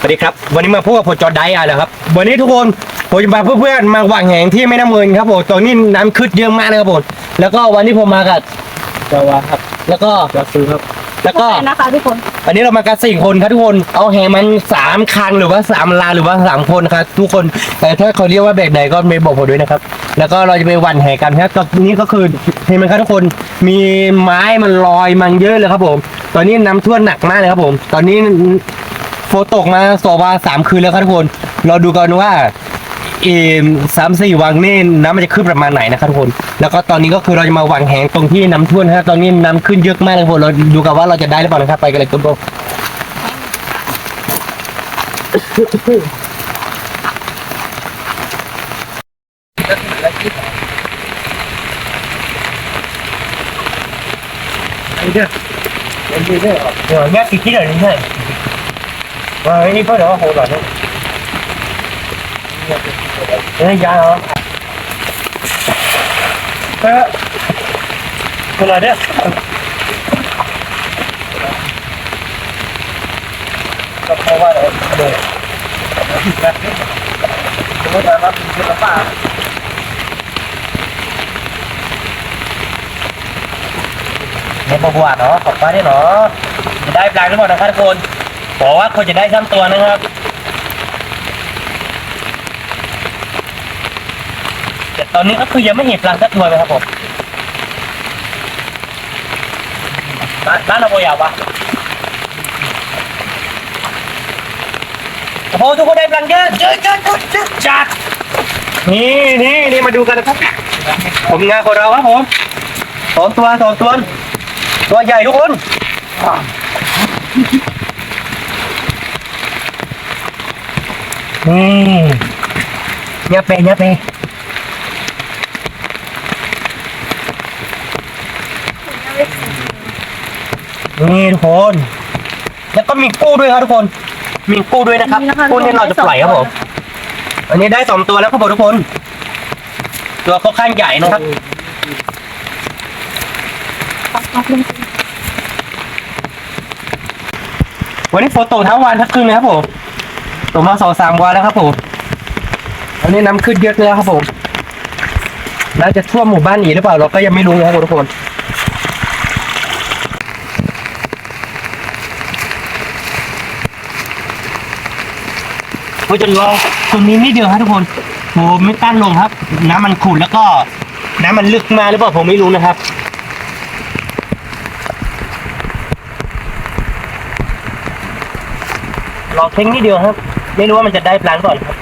สวัสดีครับ วันนี้มาพบกับผมจอร์ดไดอาแล้วครับ วันนี้ทุกคนผมจะพาเพื่อนๆมาหว่างแหงที่แม่น้ำเงินครับผมตอนนี้น้ำขึ้นเยอะมากเลยครับผมแล้วก็วันนี้ผมมากับจาวาครับแล้วก็จาซื้อครับ แล้วก็ใช่นะคะทุกคน วันนี้เรามากันสี่คนครับทุกคน เอาแหมันสามคันหรือว่าสามลานหรือว่าสามคนครับทุกคนแต่ถ้าเขาเรียกว่าแบบไหนก็ไม่บอกผมด้วยนะครับ แล้วก็เราจะไปหวันแหกันครับตอนนี้ก็คือเห็นไหมครับทุกคน มีไม้มันลอยมันเยอะเลยครับผม ตอนนี้น้ำท่วมหนักมากเลยครับผม ตอนนี้ โฟตกมาสองวันสามคืนแล้วครับทุกคน เราดูกันว่าเอีสามสี่วันนี่น้ำมันจะขึ้นประมาณไหนนะครับทุกคน แล้วก็ตอนนี้ก็คือเราจะมาหวังแหงตรงที่น้ำท่วมนะตอนนี้น้ำขึ้นเยอะมากเลยครับผมเราดูกันว่าเราจะได้หรือเปล่านะครับไปกันเลยครับผมนี่เนี่ยมันมีเนี่ยครับเดี๋ยวแยกกี่ที่เดี๋ยวนี้ใช่ ว่าไอ้นี่เพื่อนว่าโหดหน่อยนะเอ้ยยาเหรอเออเวลาเนี่ยก็เพราะว่าเราเดินนี้สมมติว่าเราเป็นศิลปะในประวัติเนาะขอบคุณที่เนาะจะได้ปลาทั้งหมดนะครับทุกคน บอกว่าคนจะได้ซ้ำตัวนะครับ แต่ตอนนี้ก็คือยังไม่เห็นปลาสักตัวเลยครับผมร้านร้นเราโบยาวปะโอ้โหทุกคนได้ปลาเยอะเยอะเยอะเยอะเยอะจัดนี่นี่นี่มาดูกันนะครับ ผมงานของเราครับผมสองตัวสองตัว ตัวใหญ่ทุกคน นี่เนี้ยเปเนี้ยเปนี่ทุกคน แล้วก็มีกู้ด้วยครับทุกคน มีกู้ด้วยนะครับกู้นี่เราจะปล่อยครับผม อันนี้ได้สองตัวแล้วครับผมทุกคน ตัวค่อนข้างใหญ่นะครับวันนี้ฝนตกทั้งวันทั้งคืนเลยครับผม ตกมาสองสามวันแล้วครับผมอันนี้น้ำขึ้นเยอะเลยครับผมแล้วจะท่วมหมู่บ้านอีกหรือเปล่าเราก็ยังไม่รู้นะครับทุกคนเราจะรอตรงนี้นิดเดียวครับทุกคนผมไม่ตั้นลงครับ น้ำมันขุ่นแล้วก็ น้ำมันลึกมาหรือเปล่าผมไม่รู้นะครับลองเพ่งนิดเดียวครับ ไม่รู้ว่ามันจะได้ปลาหรือเปล่าครับ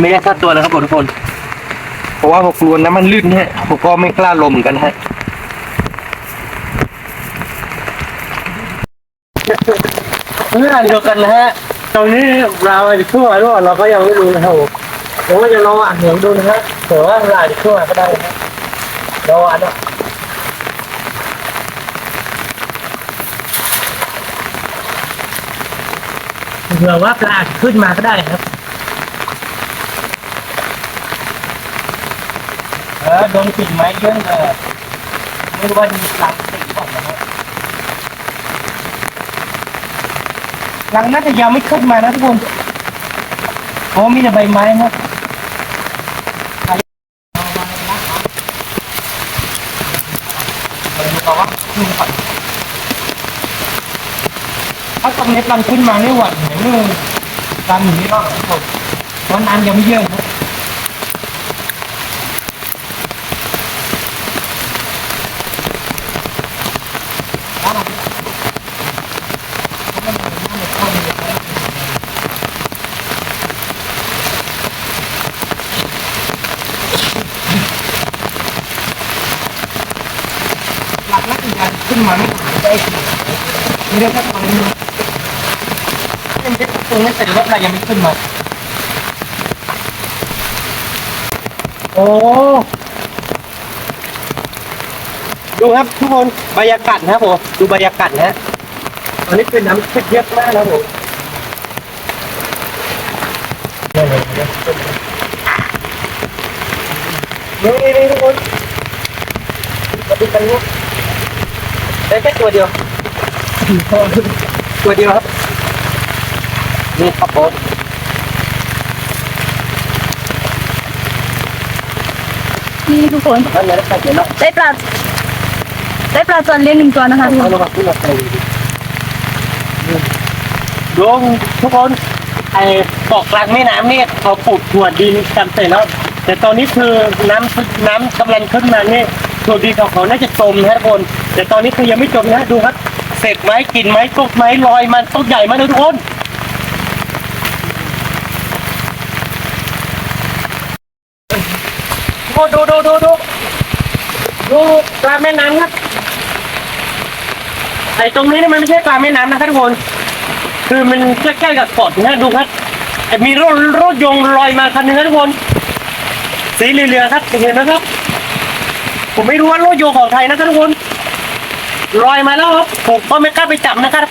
ไม่ได้สักตัวนะครับผมทุกคน เพราะว่าผมกลัวน้ำมันลื่นฮะผมก็ไม่กล้าลงเหมือนกันฮะเมื่อเดียวกันนะฮะตรงนี้เราจะขึ้นมาหรือเปล่าเราก็ยังไม่รู้นะครับ ผมก็จะลองอ่านเหวดูนะฮะเผื่อว่าเราอาจจะขึ้นมาก็ได้นะรออ่านอะเผื่อว่าปลาขึ้นมาก็ได้ครับเออโดนปิดไม้เยอะเลยไม่รู้ว่ามีปลาติดหรือเปล่ะหลังน่าจะยังไม่ขึ้นมานะทุกคนเพราะมีแต่ใบไม้นะ ถ้าตรงนี้ปลังขึ้นมาไม่หวั่นเหมือนเลยปลาหนีรอดหรอกทุกคนเพราะน้ำยังไม่เยอะนะหลักนักการขึ้นมาไม่หายได้ไม่ได้แค่ตรงนี้ เป็นแค่ตรงนี้แต่ว่าเรยังไม่ขึ้นมา โอ้ ดูครับทุกคนบรรยากาศนะครับผมดูบรรยากาศนะฮะตอนนี้เป็นน้ำขึ้นเยอะมากนะครับผมนี่นี่นี่ทุกคนมาดูกันนะได้แค่ตัวเดียว ตัวเดียวครับ นี่ครับผมนี่ทุกคนอันนี้ได้แค่เดียวเนาะได้ปลาได้ปลาจอนเลี้ยงหนึ่งตัวนะคะทุกคเอานลงมาขึ้นมาใส่ดวงทุกคนไอ้เกาะกลางแม่น้ำเนี่ยเขาปลูกถั่วดินกันเสร็จแล้ว แต่ตอนนี้คือน้ำน้ำกำลังขึ้นมาเนี่ยถั่วดินของเขาน่าจะจมนะทุกคน แต่ตอนนี้คือยังไม่จมนะดูครับเศษไม้กินไม้ตกไม้ลอยมันต้นใหญ่มากเลยทุกคน ดูดูดูดูดูดูกลางแม่น้ำครับไอ้ตรงนี้นี่มันไม่ใช่กลางแม่น้ำนะครับทุกคนคือมันใกล้ๆกับเกาะนะดูครับมีรถรถยงลอยมาคันนึงนะทุกคนสีเหลืองๆครับเห็นไหมครับ ผมไม่รู้ว่ารถยงของใครนะครับทุกคนลอยมาแล้วครับผมก็ไม่กล้าไปจับนะครับ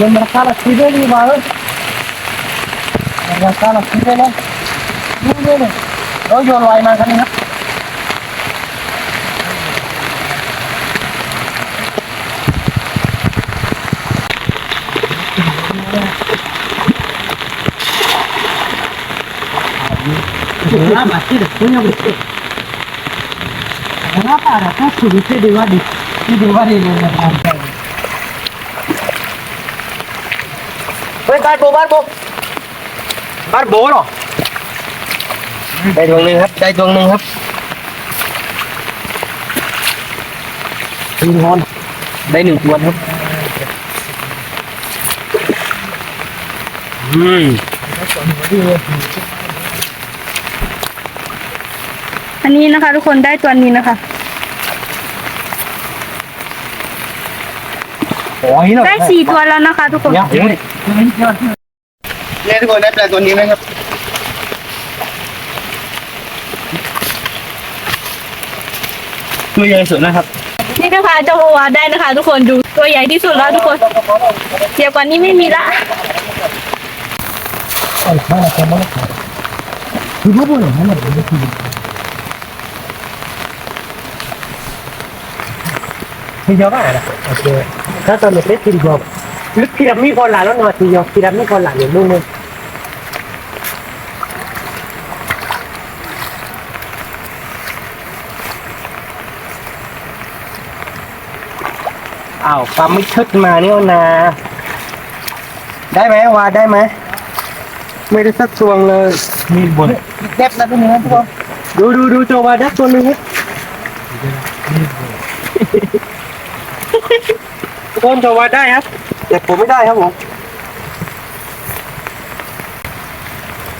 ยังมาคาลสีเดลีมาเลยมาคาลสีเดลี นี่นี่นี่รถยนต์ลอยมาคันหนึงครับ Kenapa tidak punya bukti? Kenapa ada kasus itu di wadi? Di wadi ini Ôi, bát bố, bát bố. Bát bố rồi. ได้ดวงหนึ่งครับ ได้ดวงหนึ่งครับหนึ่งคนได้หนึ่งตัวครับ อืมอันนี้นะคะ ทุกคนได้ตัวนี้นะคะโอ้ยเนาะได้สี่ตัวแล้วนะคะ ทุกคนเนี่ยเนี่ยทุกคนได้ปลาตัวนี้ไหมครับ ตัวใหญ่สุดนะครับ นี่นะคะเจ้าโอวาได้นะคะ ทุกคนดูตัวใหญ่ที่สุดแล้วทุกคนเดี๋ยวกว่านี้ไม่มีละทีเดียวก็อ่านนะโอเคถ้าตอนเด็กๆทีเดียวลึกพีระมิดคนหลานแล้วหน่อยทีเดียวพีระมิดคนหลานอย่างนู่นนึงาวปั๊มไม่ชึดมาเนี่ยนะได้ไหมวาดได้ไหม ไม่ได้สักตัวเลยมีบนเด็บนะตัวนี้นะทุกคนดูดูดูตัววาดได้ตัวหนึงครับทุกคนจะวัดได้ครับ แต่ผมไม่ได้ครับผม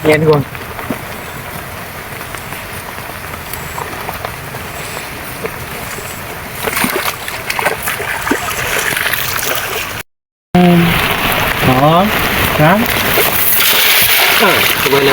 เนี่ยทุกคนสองสามอ่า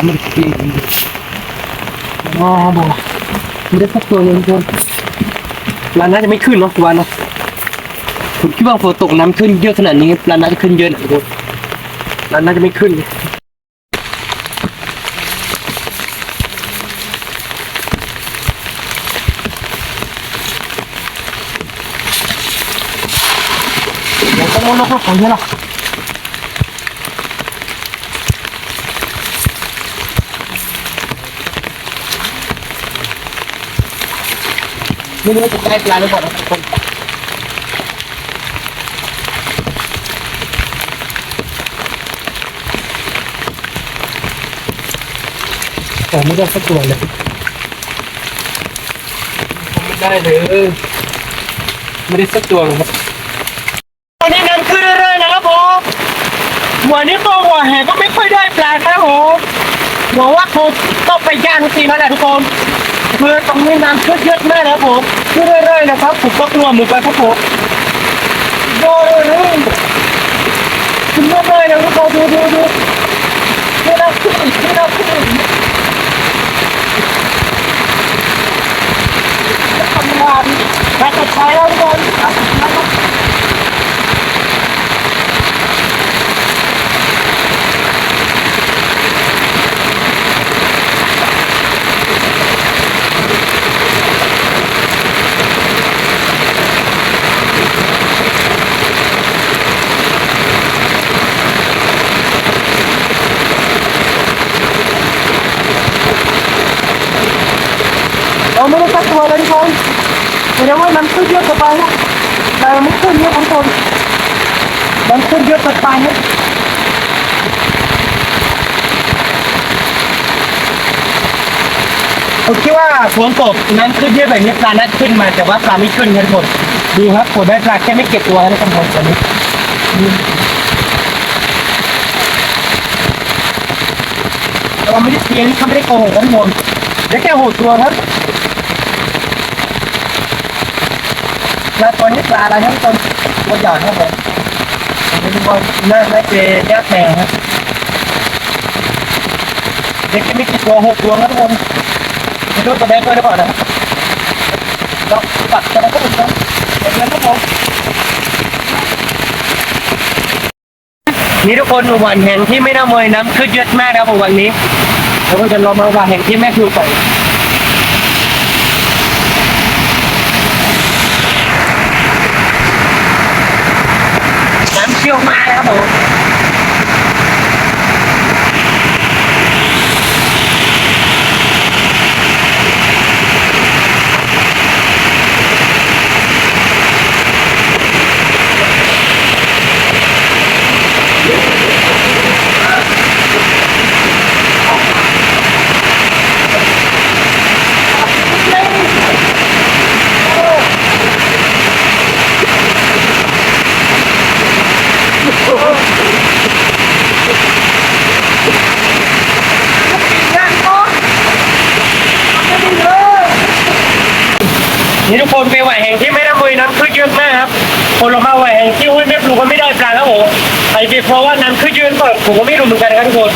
มันนอนอนอ่าทำไมเลยบ้ากว่าแล้วเนี่ยผมอันแรกมันปีนอ๋อบัวไม่ได้สักตัวเลยทุกคนร้านน่าจะไม่ขึ้นเนาะวันเนาะผมคิดว่าฝนตกน้ำขึ้นเยอะขนาดนี้ร้านน่าจะขึ้นเยอะนะทุกคนร้านน่าจะไม่ขึ้นเลยเดี๋ยวต้องลงๆของเยอะหรอ ไม่รู้ว่าจะได้ปลาหรือเปล่านะทุกคนแต่ไม่ได้สักตัวเลยไม่ได้เลยไม่ได้สักตัวเลยครับตอนนี้น้ำขึ้นเรื่อยๆนะครับผมหัวนี้ตัวหัวแหก็ไม่ค่อยได้ปลาครับผมบอกว่าคงต้องไปย่างทุกทีแล้วแหละทุกคน คือตรงนี้น้ำเยอะๆมากนะครับผมขึ้นเรื่อยๆนะครับผมก็กลัวหมือนกันครับผมโดนเลยขึ้นเรื่อยๆนะทุกคนดูดูดูดูนะขึ้นดูนะขึ้นทำงานแม่จะใช้แล้วทุกคน เราไม่ได้สักตัวเลยทุกคนแสดงว่ามันขึ้นเยอะเกินไปนะแต่มันขึ้นเยอะทุกคนมันขึ้นเยอะเกินไปนะผมคิดว่าฝนตกน้ำขึ้นเยอะแบบนี้ปลาน่าขึ้นมาแต่ว่าปลาไม่ขึ้นครับทุกคนดูครับผลได้ปลาแค่ไม่เก็บตัวนะครับผมตอนนี้เราไม่ได้เพี้ยนเขาไม่ได้โกหกครับทุกคนได้แค่หกตัวครับ แล้วตัวนี้ปลาอะไรครับทุกคนตัวใหญ่ครับผมผมไม่รู้ว่าน่าจะเป็นแก้วแพงครับเด็กแค่ม่กี่ตัวหกตัวครับทุกคนไม่รู้ตัวแดงด้วยหรือเปล่านะเราปัดจะได้ก็เป็นครับเดี๋ยวนครับผมนี่ทุกคนวันแห่งที่ไม่ได้เมยน้ำขึ้นเยอะมากนะครับผมวันนี้เราก็จะลองมาวันแห่งที่แม่คือก่อนน้ำเชี่ ยวมากนะครับผม นี่ทุกคนเป็นไหวแห่งที่ไม่ได้มือน้ำขึ้นเยอะมากครับคนเรามาไหวแห่งที่ไม่ปลูกก็ไม่ได้ปลาแล้วโอ้ไอ้เบียเพราะว่าน้ำขึ้นเยอะก็ผมก็ไม่รู้เหมือนกันครับทุกคน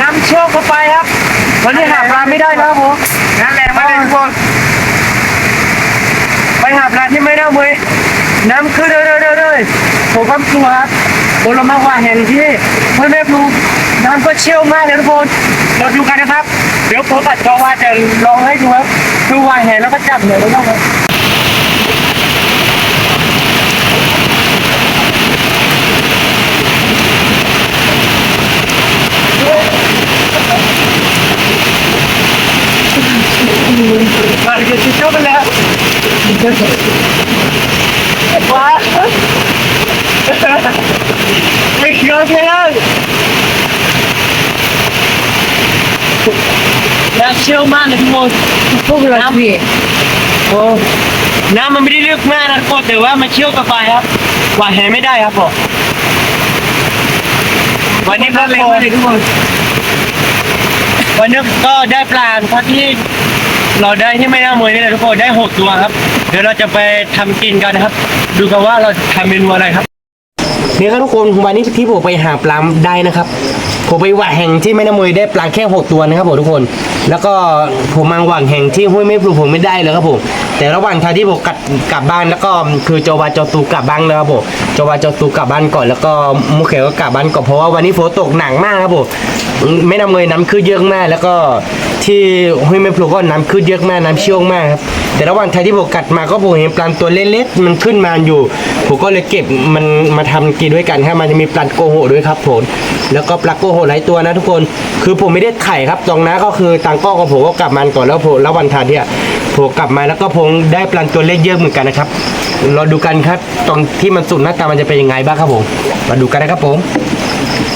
น้ำเชี่ยวเข้าไปครับตอนนี้หาปลาไม่ได้นะครับผมนั่นแหละมาเลยทุกคนไปหาปลาที่ไม่ได้เว้ยน้ำขึ้นเรื่อยๆๆๆผมก็กลัวครับบนเรามากว่าแห่งที่ไม่แม่ปลูน้ำก็เชี่ยวมากเลยทุกคนเราดูกันนะครับ เดี๋ยวผมตัดจอว่าจะลองให้ดูครับคือวายแห่แล้วก็จับเหนือแล้วก็ ครับมาเดี๋ยวจะจบไปแล้วว้าไม่เชื่อเลยน้ำเชี่ยวมากเลยทุกคนพวกเราพี่โอ้น้ำมันไม่ได้ลึกมากนะทุกคนแต่ว่ามันเชี่ยวกับไปครับหวาแหไม่ได้ครับผมวันนี้ก็เลยทุกคนวันนี้ก็ได้ปลาเท่าที่ เราได้ที่ไม่น่ามวยนี่แหละทุกคนได้หกตัวครับ เดี๋ยวเราจะไปทำกินกันนะครับ ดูกันว่าเราทำเมนูอะไรครับ นี่ครับทุกคนวันนี้ที่ผมไปหาปลาได้นะครับ ผมไปหว่างแห่งที่แม่น้ำมวยได้ปลาแค่หกตัวนะครับผมทุกคน แล้วก็ผมมาหว่างแห่งที่ห้วยไม่ปลูกผมไม่ได้เลยครับผมแต่ระหว่างทางที่ผมกลับกลับบ้านแล้วก็คือโจวาโจตูกลับบ้านแล้วครับผมโจวาโจตูกลับบ้านก่อนแล้วก็มุกเขวก็กลับบ้านก่อนเพราะว่าวันนี้ฝนตกหนักมากครับผมแม่น้ำมวยน้ำขึ้นเยอะมากแล้วก็ที่ห้วยไม่ปลูกก็น้ำขึ้นเยอะมากน้ำเชี่ยวมากครับแต่ระหว่างทางที่ผมกัดมาก็ผมเห็นปลาตัวเล็กๆมันขึ้นมาอยู่ผมก็เลยเก็บมันมาทำกินด้วยกันครับมันจะมีปลาโกโหด้วยครับผมแล้วก็ปลาโกโหหลายตัวนะทุกคน คือผมไม่ได้ไข่ครับตรงนั้นก็คือตังก้อของผมก็กลับมาก่อนแล้วผมแล้ววันทานเนี่ยผมกลับมาแล้วก็ผมได้ปลาตัวเล็กเยอะเหมือนกันนะครับเราดูกันครับตรงที่มันสุดหน้าตามันจะเป็นยังไงบ้างครับผมมาดูกันนะครับผม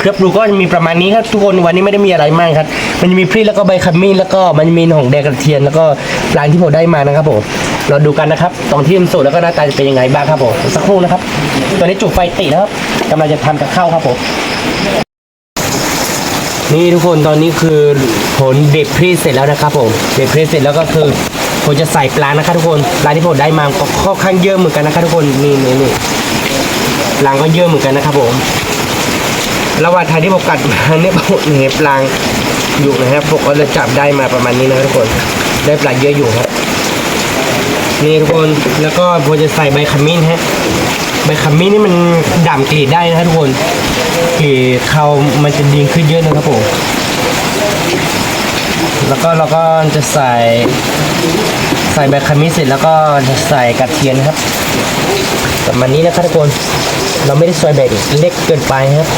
เครื่องปรุงก็มีประมาณนี้ครับทุกคนวันนี้ไม่ได้มีอะไรมากครับ มันจะมีพริกแล้วก็ใบขมิ้นแล้วก็มันจะมีหอมแดงกระเทียมแล้วก็ปลาที่ผมได้มานะครับผมเราดูกันนะครับตอนที่มันสุกแล้วก็หน้าตาจะเป็นยังไงบ้างครับผมสักครู่นะครับตอนนี้จุดไฟติดนะครับกำลังจะทำกับข้าวครับผม นี่ทุกคนตอนนี้คือผลเด็ดพริกเสร็จแล้วนะครับผมเด็ดพริกเสร็จแล้วก็คือผมจะใส่ปลานะครับทุกคนปลาที่ผมได้มาก็ค่อนข้างเยอะเหมือนกันนะครับทุกคนนี่นี่นี่ปลาก็เยอะเหมือนกันนะครับผมระหว่างทางที่ผมกัดมาเนี่ยผมเห็นปลาอยู่นะครับผมก็เลยจับได้มาประมาณนี้นะทุกคนได้ปลาเยอะอยู่ครับนี่ทุกคนแล้วก็ผมจะใส่ใบขมิ้นฮะ ใบขมิ้นนี่มันด่ำกรีดได้นะครับทุกคนกรีดเขามันจะดีขึ้นเยอะนะครับผมแล้วก็เราก็จะใส่ใส่ใบขมิ้นเสร็จแล้วก็จะใส่กระเทียมครับประมาณนี้นะครับทุกคนเราไม่ได้ซอยแบบเล็กเกินไปครับ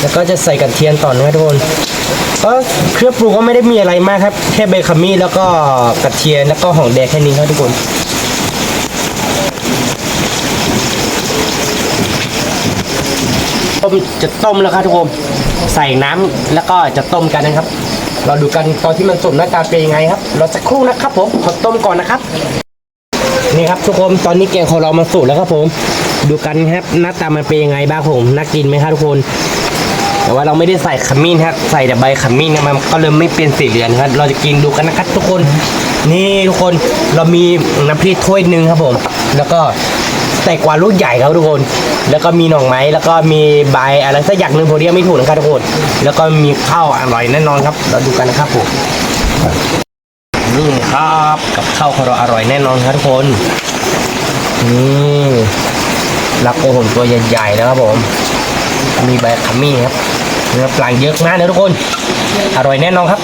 แล้วก็จะใส่กระเทียมต่อนะครับทุกคน ก็เครื่องปรุงก็ไม่ได้มีอะไรมากครับ แค่เบคามี่แล้วก็กระเทียมแล้วก็หอมแดงแค่นี้ครับทุกคนต้มจะต้มแล้วครับทุกคนใส่น้ำแล้วก็จะต้มกันนะครับ เราดูกันตอนที่มันสุกหน้าตาเป็นยังไงครับ เราจะครู่นะครับผมขอต้มก่อนนะครับ นี่ครับทุกคนตอนนี้แกงของเรามันสุกแล้วครับผม ดูกันครับหน้าตามันเป็นยังไงบ้างผมน่ากินไหมครับทุกคน แต่ว่าเราไม่ได้ใส่ขมิ้นครับใส่แต่ใบขมิ้นนะมันก็เลยไม่เป็นสีเหลืองครับ เราจะกินดูกันนะครับทุกคนนี่ทุกคนเรามีน้ำพริกถ้วยหนึ่งครับผม แล้วก็แต่กว่าลูกใหญ่ครับทุกคน แล้วก็มีหน่อไม้ แล้วก็มีใบอะไรสักอย่างหนึ่งผมเรียกไม่ถูกนะครับทุกคน แล้วก็มีข้าวอร่อยแน่นอนครับ เราดูกันนะครับผมนี่ครับกับข้าวของเราอร่อยแน่นอนครับทุกคนนี่รักโอ้โหตัวใหญ่ๆนะครับผม มีใบขมิ้นครับ เนื้อปลาเยอะมากนะทุกคน อร่อยแน่นอนครับ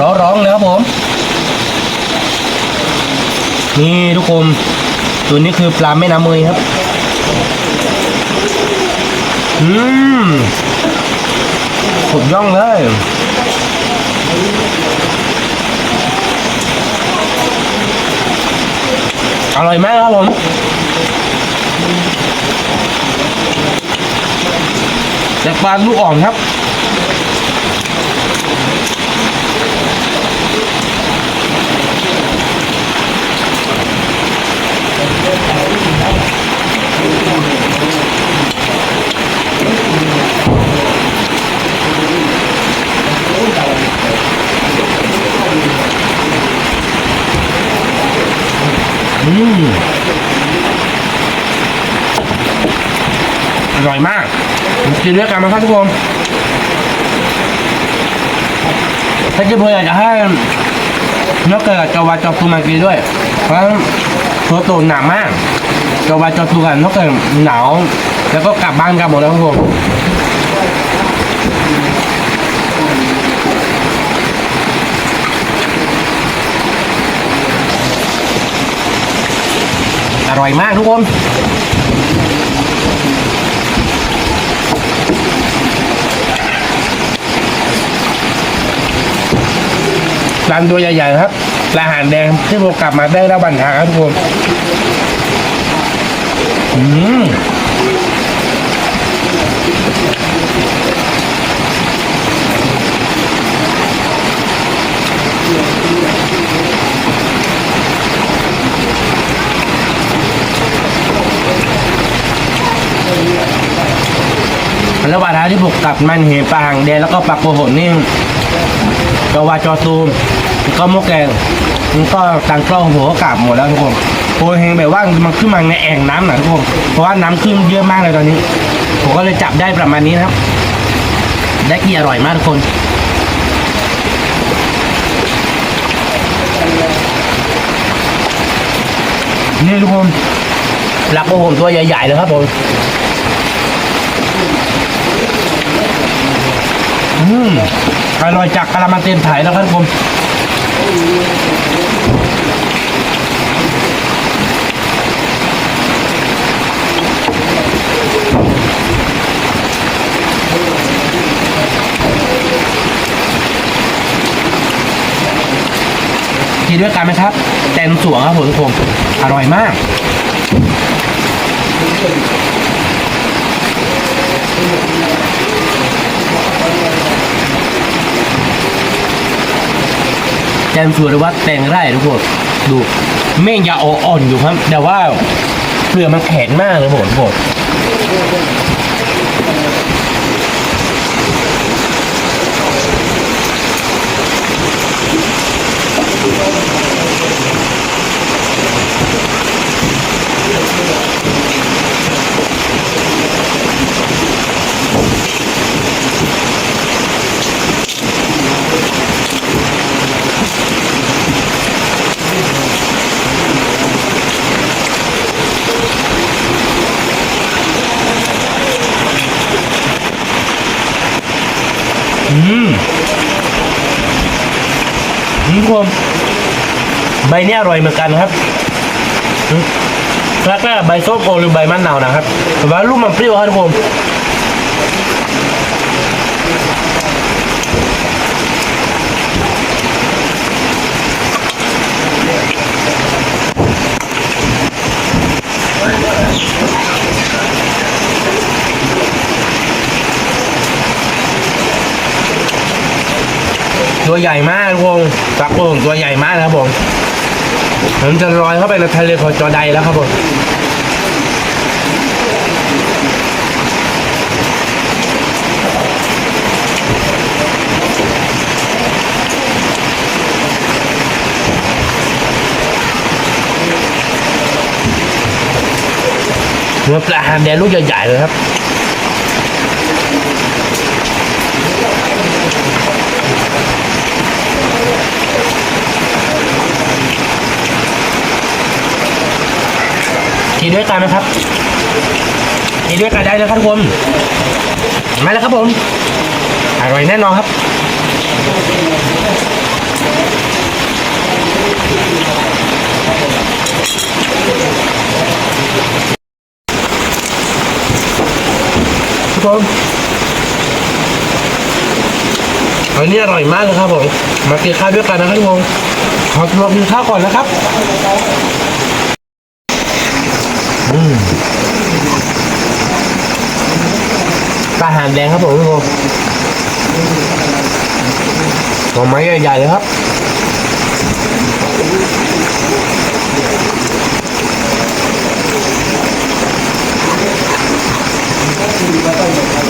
ร้องๆเลยครับผม นี่ทุกคน ตัวนี้คือปลาแม่น้ำเมยครับ อืมสุดย่องเลยอร่อยมากครับผม แต่ปลาลูกอ่อนครับ อืม อร่อยมาก กินด้วยกันนะครับทุกคนถ้าจะเพื่ออยากจะให้นกเกิดจาวาจอตูมากินด้วย เพราะตัวโตหนักมากจาวาจอตูกันนกเกิดหนาว แล้วก็กลับบ้านกันหมดแล้วครับผมอร่อยมากทุกคน ร้านตัวใหญ่ๆครับร้านอาหารแดงที่ผมกลับมาได้แล้วบันทางครับทุกคนอืม แล้ววันท้าที่ผมกลับมันเห็นปลาหางแดงแล้วก็ปลาโกหนนี่กวาจอซูมก็มกแกงมันก็ตังกล้องหัวก็กลับหมดแล้วทุกคนโอ้เฮงแบบว่ามันขึ้นมาในแอ่งน้ำหน่อยทุกคนเพราะว่าน้ำขึ้นเยอะมากเลยตอนนี้ ผมก็เลยจับได้ประมาณนี้นะครับ ได้กี่อร่อยมากทุกคนนี่ทุกคนรักพวกผมตัวใหญ่ๆเลยครับผม มอร่อยจากกะละมังเต็มถ่ายแล้วครับทุกคนกินด้วยกันไหมครับแตนสวงครับผมทุกคนอร่อยมากแตนสวหรือว่าแตงไร่ทุกคนดูเม่งยาอ่อนอยู่ครับ แต่ว่าเปลือกมันแข็งมากเลยผมทุกคน ใบนี้อร่อยเหมือนกันครับแล้วก็ใบส้มโอหรือใบมะนาวนะครับแต่ว่าลูกมันเปรี้ยวครับทุกคนตัวใหญ่มากทุกคนปลาโป่งตัวใหญ่มากนะครับผม ผมจะลอยเข้าไปในทะเลของจอร์ไดแล้วครับผมเนื้อปลาหามแดงลูกใหญ่ๆเลยครับ กินด้วยกันนะครับกินด้วยกันได้เลยครับทุกคนมาแล้วครับผมอร่อยแน่นอนครับทุกคนอันนี้อร่อยมากเลยครับผม มากินข้าวด้วยกันนะครับทุกคนขอตัวกินข้าวก่อนนะครับ ปลาหางแดงครับผมทุกคนหน่อไม้ใหญ่ๆเลยครับอ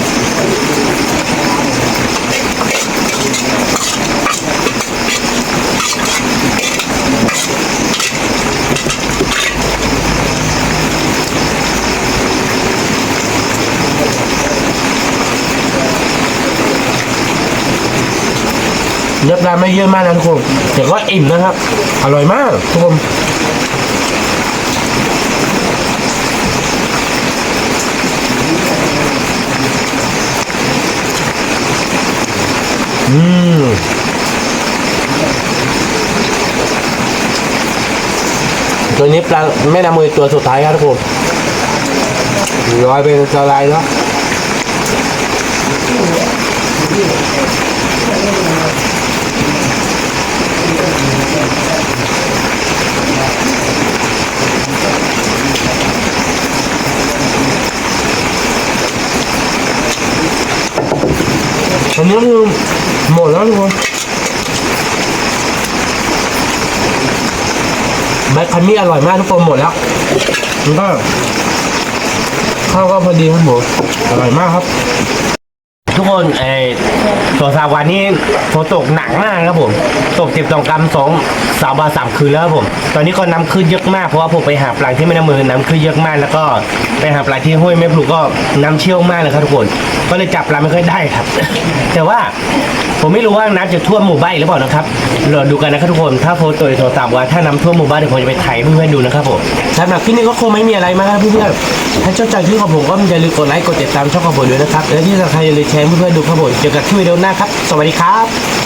เนื้อปลาไม่เยอะมากนะทุกคนแต่ก็อิ่มนะครับ อร่อยมากทุกคนอืมตัวนี้ปลาแม่น้ำมือตัวสุดท้ายครับทุกคนร้อยเป็นสไลด์แล้ว อันนี้คือหมดแล้วทุกคนแบล็คคันนี่อร่อยมากทุกคนหมดแล้วมันก็ข้าวก็พอดีครับผมอร่อยมากครับ ทุกคนไอ้ตัวสามวันนี้ฝนตกหนักมากครับผม ตกติดสองกรัมสองสามวันสามคืนแล้วครับผม ตอนนี้ก็น้ำขึ้นเยอะมากเพราะว่าผมไปหาปลาที่แม่น้ำมือน้ำขึ้นเยอะมากแล้วก็ไปหาปลาที่ห้วยแม่ปลูกก็น้ำเชี่ยวมากเลยครับทุกคน ก็เลยจับปลาไม่ค่อยได้ครับ แต่ว่าผมไม่รู้ว่าน้ำจะท่วมหมู่บ้านอีกหรือเปล่านะครับรอดูกันนะครับทุกคน ถ้าโพสตัวโทรศัพท์ว่าถ้าน้ำท่วมหมู่บ้านเดี๋ยวผมจะไปถ่ายให้เพื่อนๆดูนะครับผมสำหรับคลิปนี้ก็คงไม่มีอะไรมากครับเพื่อนๆถ้าชอบใจคลิปของผมก็อย่าลืมกดไลค์กดติดตามช่องของผมด้วยนะครับและที่สำคัญอย่าลืมแชร์เพื่อนๆดูครับผมเจอกันที่วิดีโอหน้าครับ สวัสดีครับ